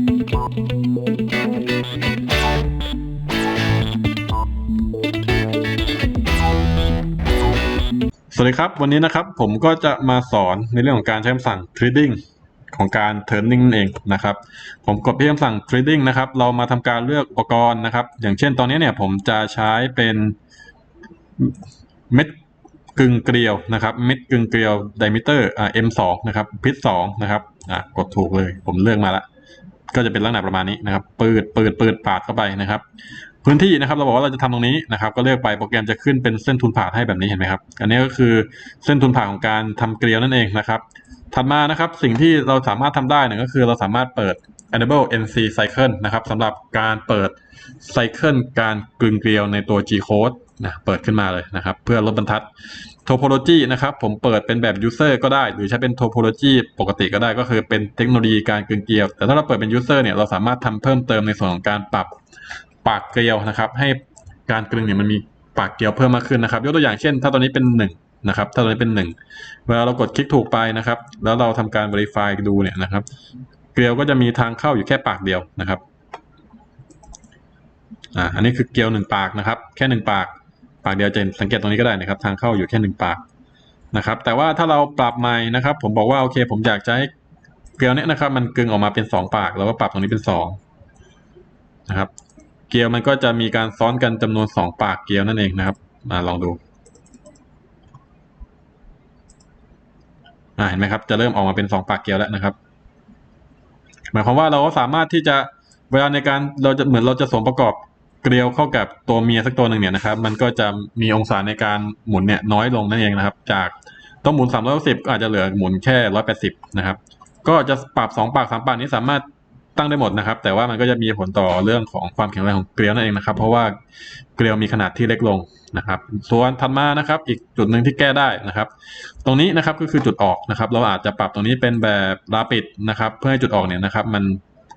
สวัสดีครับ วันนี้นะครับผมก็จะมาสอนในเรื่องของการใช้คำสั่ง trading ของการ turning นั่นเองนะครับ ผมกดที่คำสั่ง trading นะครับ เรามาทำการเลือกอุปกรณ์นะครับ อย่างเช่นตอนนี้เนี่ยผมจะใช้เป็นเม็ดกึ่งเกลียวนะครับเม็ดกึ่งเกลียว diameter อ่า M2 นะครับพิษ2นะครับอะกดถูกเลยผมเลือกมาแล้ว ก็จะเป็นลักษณะประมาณนี้นะครับปืดปืดปืดปาดเข้าไปนะครับ พื้นที่นะครับเราบอกว่าเราจะทำตรงนี้นะครับ ก็เลือกไปโปรแกรมจะขึ้นเป็นเส้นทุนผ่าให้แบบนี้เห็นไหมครับ อันนี้ก็คือเส้นทุนผ่าของการทำเกลียวนั่นเองนะครับถัดมานะครับสิ่งที่เราสามารถทำได้เนี่ยก็คือเราสามารถเปิด enable nc cycle นะครับสำหรับการเปิดไซเคิลการกลึงเกลียวในตัว g code นะเปิดขึ้นมาเลยนะครับ เพื่อลดบรรทัด topology นะครับ ผมเปิดเป็นแบบ user ก็ได้ หรือใช้เป็น topology ปกติก็ได้ก็คือเป็นเทคโนโลยีการกลึงเกลียว แต่ถ้าเราเปิดเป็น user เนี่ยเราสามารถทำเพิ่มเติมในส่วนของการปรับปากเกลียวนะครับ ให้การกลึงเนี่ยมันมีปากเกลียวเพิ่มมากขึ้นนะครับ ยกตัวอย่างเช่น ถ้าตัวนี้เป็นหนึ่งนะครับ ถ้าตัวนี้เป็นหนึ่งเวลาเรากดคลิกถูกไปนะครับ แล้วเราทำการ verify ดูเนี่ยนะครับ เกลียวก็จะมีทางเข้าอยู่แค่ปากเดียวนะครับอ่าอันนี้คือเกลียวหนึ่งปากนะครับ แค่หนึ่งปาก ปากเดียวจะเห็นสังเกตตรงนี้ก็ได้นะครับ ทางเข้าอยู่แค่หนึ่งปากนะครับ แต่ว่าถ้าเราปรับใหม่นะครับ ผมบอกว่าโอเค ผมอยากจะให้เกลียวเนี้ยนะครับ มันกึงออกมาเป็นสองปากเราก็ปรับตรงนี้เป็นสองนะครับ เกลียวมันก็จะมีการซ้อนกันจำนวนสองปากเกลียวนั่นเองนะครับมาลองดูเห็นไหมครับจะเริ่มออกมาเป็นสองปากเกลียวแล้วนะครับ หมายความว่าเราก็สามารถที่จะเวลาในการเราจะเหมือนเราจะสวมประกอบ เกลียวเข้ากับตัวเมียสักตัวหนึ่งเนี่ยนะครับ มันก็จะมีองศาในการหมุนเนี่ยน้อยลงนั่นเองนะครับ จากต้องหมุน 360 ก็อาจจะเหลือหมุนแค่ 180 นะครับ ก็จะปรับ 2 ปาก 3 ปากนี้สามารถตั้งได้หมดนะครับ แต่ว่ามันก็จะมีผลต่อเรื่องของความแข็งแรงของเกลียวนั่นเองนะครับ เพราะว่าเกลียวมีขนาดที่เล็กลงนะครับ ส่วนถัดมานะครับ อีกจุดหนึ่งที่แก้ได้นะครับ ตรงนี้นะครับก็คือจุดออกนะครับ เราอาจจะปรับตรงนี้เป็นแบบราปิดนะครับ เพื่อให้จุดออกเนี่ยนะครับ มัน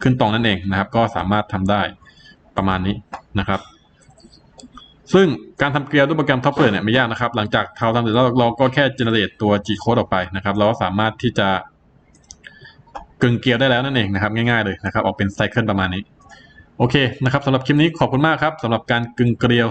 ขึ้นตรงนั่นเองนะครับ ก็สามารถทำได้ ประมาณนี้นะครับ ซึ่งการทำเกลียวด้วยโปรแกรมท็อปเปอร์เนี่ยไม่ยากนะครับ หลังจากเราทำเสร็จแล้วเราก็แค่เจเนเรตตัว G code ออกไปนะครับ เราก็สามารถที่จะกึ่งเกลียวได้แล้วนั่นเองนะครับ ง่ายๆเลยนะครับ ออกเป็นไซเคิลประมาณนี้ โอเคนะครับสำหรับคลิปนี้ขอบคุณมากครับสำหรับการกึ่งเกลียว